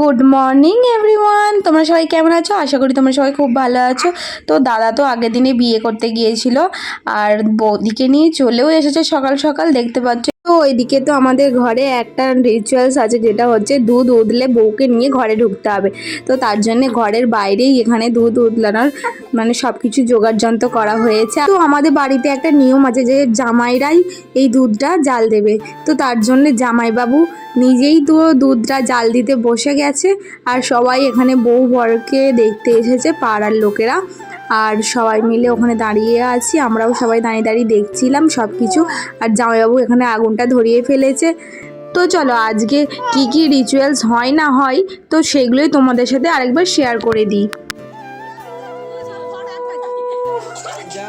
Good morning everyone তোমরা সবাই কেমন আছো? আশা করি তোমরা সবাই খুব ভালো আছো। তো দাদা তো আগের দিনে বিয়ে করতে গিয়েছিল, আর বৌদিকে নিয়ে চলেও এসেছে সকাল সকাল। দেখতে পাচ্ছ তো ওইদিকে তো আমাদের ঘরে একটা রিচুয়ালস আছে, যেটা হচ্ছে দুধ উদলে বউকে নিয়ে ঘরে ঢুকতে হবে। তো তার জন্য ঘরের বাইরেই এখানে দুধ উদলানোর মানে সব কিছু যন্ত্র করা হয়েছে। তো আমাদের বাড়িতে একটা নিয়ম আছে যে জামাইরাই এই দুধটা জাল দেবে। তো তার জন্য জামাইবাবু নিজেই তো দুধটা জাল দিতে বসে গেছে। আর সবাই এখানে বউ বরকে দেখতে এসেছে, পাড়ার লোকেরা। আর সবাই মিলে ওখানে দাঁড়িয়ে আছি, আমরাও সবাই দাঁড়িয়ে দাঁড়িয়ে দেখছিলাম সব কিছু আর জামাইবাবু এখানে আগুনটা ধরিয়ে ফেলেছে। তো চলো, আজকে কি কি রিচুয়ালস হয় না হয়, তো সেগুলোই তোমাদের সাথে আরেকবার শেয়ার করে দিই। যা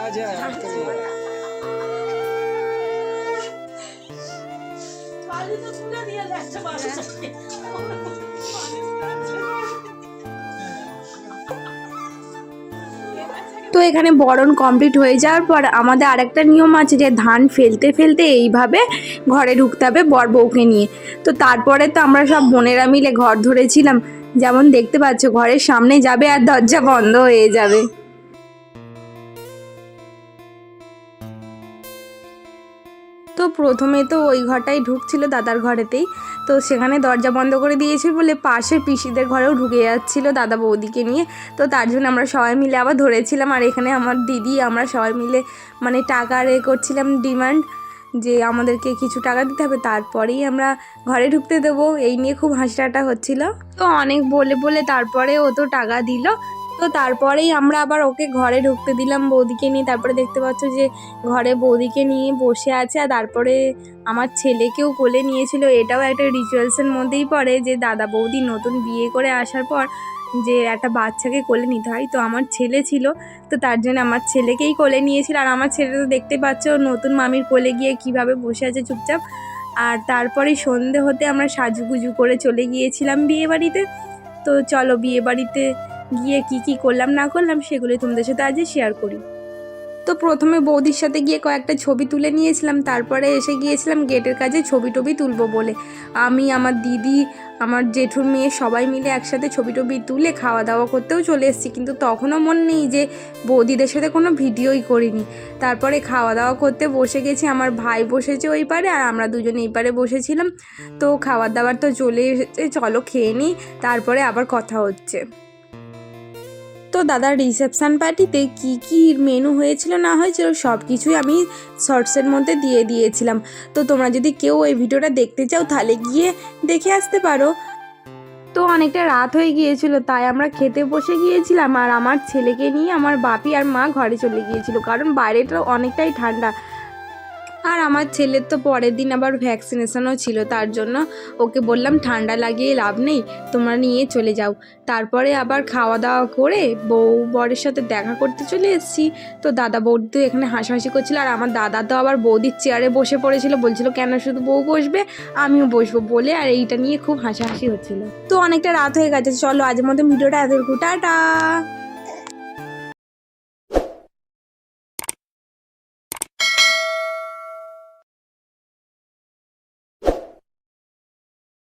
তো এখানে বরণ কমপ্লিট হয়ে যাওয়ার পর আমাদের আরেকটা নিয়ম আছে যে ধান ফেলতে ফেলতে এইভাবে ঘরে ঢুকতে হবে বর বউকে নিয়ে। তো তারপরে তো আমরা সব বোনেরা মিলে ঘর ধরেছিলাম। যেমন দেখতে পাচ্ছ, ঘরের সামনে যাবে আর দরজা বন্ধ হয়ে যাবে। তো প্রথমে তো ওই ঘরটাই ঢুকছিল দাদার ঘরেতেই। তো সেখানে দরজা বন্ধ করে দিয়েছে বলে পাশের পিসিদের ঘরেও ঢুকে যাচ্ছিল দাদা বৌদিকে নিয়ে। তো তার জন্য আমরা সবাই মিলে আবার ধরেছিলাম আর এখানে আমার দিদি, আমরা সবাই মিলে মানে টাকা রে করছিলাম ডিমান্ড যে আমাদেরকে কিছু টাকা দিতে হবে, তারপরেই আমরা ঘরে ঢুকতে দেবো। এই নিয়ে খুব হাসিটাটা হচ্ছিল। তো অনেক বলে বলে তারপরে ও তো টাকা দিল। তো তারপরেই আমরা আবার ওকে ঘরে ঢুকতে দিলাম বৌদিকে নিয়ে। তারপরে দেখতে পাচ্ছ যে ঘরে বৌদিকে নিয়ে বসে আছে আর তারপরে আমার ছেলেকেও কোলে নিয়েছিল। এটাও একটা রিচুয়ালসের মধ্যেই পড়ে যে দাদা বৌদি নতুন বিয়ে করে আসার পর যে একটা বাচ্চাকে কোলে নিতে হয়। তো আমার ছেলে ছিল, তো তার জন্য আমার ছেলেকেই কোলে নিয়েছিল। আর আমার ছেলে তো দেখতে পাচ্ছ নতুন মামির কোলে গিয়ে কীভাবে বসে আছে চুপচাপ। আর তারপরে সন্ধে হতে আমরা সাজুগুজু করে চলে গিয়েছিলাম বিয়ে বাড়িতে তো চলো বিয়ে বাড়িতে গিয়ে কি কি করলাম, না করলাম সেগুলো তোমাদের সাথে আজকে শেয়ার করি। তো প্রথমে বৌদির সাথে গিয়ে কয়েকটা ছবি তুলে নিয়েছিলাম, তারপরে এসে গিয়েছিলাম গেটের কাছে ছবি টবি তুলবো বলে। আমি, আমার দিদি, আমার জেঠুর মেয়ে সবাই মিলে একসাথে ছবি টবি তুলে খাওয়া দাওয়া করতেও চলে এসেছি, কিন্তু তখনও মন নেই যে বৌদিদের সাথে কোনো ভিডিওই করিনি। তারপরে খাওয়া দাওয়া করতে বসে গেছি, আমার ভাই বসেছে ওই পারে আর আমরা দুজনে এই পারে বসেছিলাম। তো খাবার দাবার তো চলে এসেছে, চলো খেয়ে নিই, তারপরে আবার কথা হচ্ছে। তো দাদার রিসেপশান পার্টিতে কি কি মেনু হয়েছিল, না হয়েছিল সব কিছুই আমি শর্টসের মধ্যে দিয়ে দিয়েছিলাম। তো তোমরা যদি কেউ এই ভিডিওটা দেখতে চাও, তাহলে গিয়ে দেখে আসতে পারো। তো অনেকটা রাত হয়ে গিয়েছিল, তাই আমরা খেতে বসে গিয়েছিলাম। আর আমার ছেলেকে নিয়ে আমার বাপি আর মা ঘরে চলে গিয়েছিল, কারণ বাইরেটা অনেকটাই ঠান্ডা। আর আমার ছেলের তো পরের দিন আবার ভ্যাকসিনেশনও ছিল, তার জন্য ওকে বললাম, ঠান্ডা লাগিয়ে লাভ নেই, তোমরা নিয়ে চলে যাও। তারপরে আবার খাওয়া দাওয়া করে বউ বরের সাথে দেখা করতে চলে এসেছি। তো দাদা বৌদি তো এখানে হাসাহাসি করছিল, আর আমার দাদা তো আবার বৌদির চেয়ারে বসে পড়েছিল, বলছিল, কেন শুধু বউ বসবে? আমিও বসবো, বলে আর এইটা নিয়ে খুব হাসাহাসি হচ্ছিল। তো অনেকটা রাত হয়ে গেছে, চলো আজের মতো ভিডিওটা এত টাটা!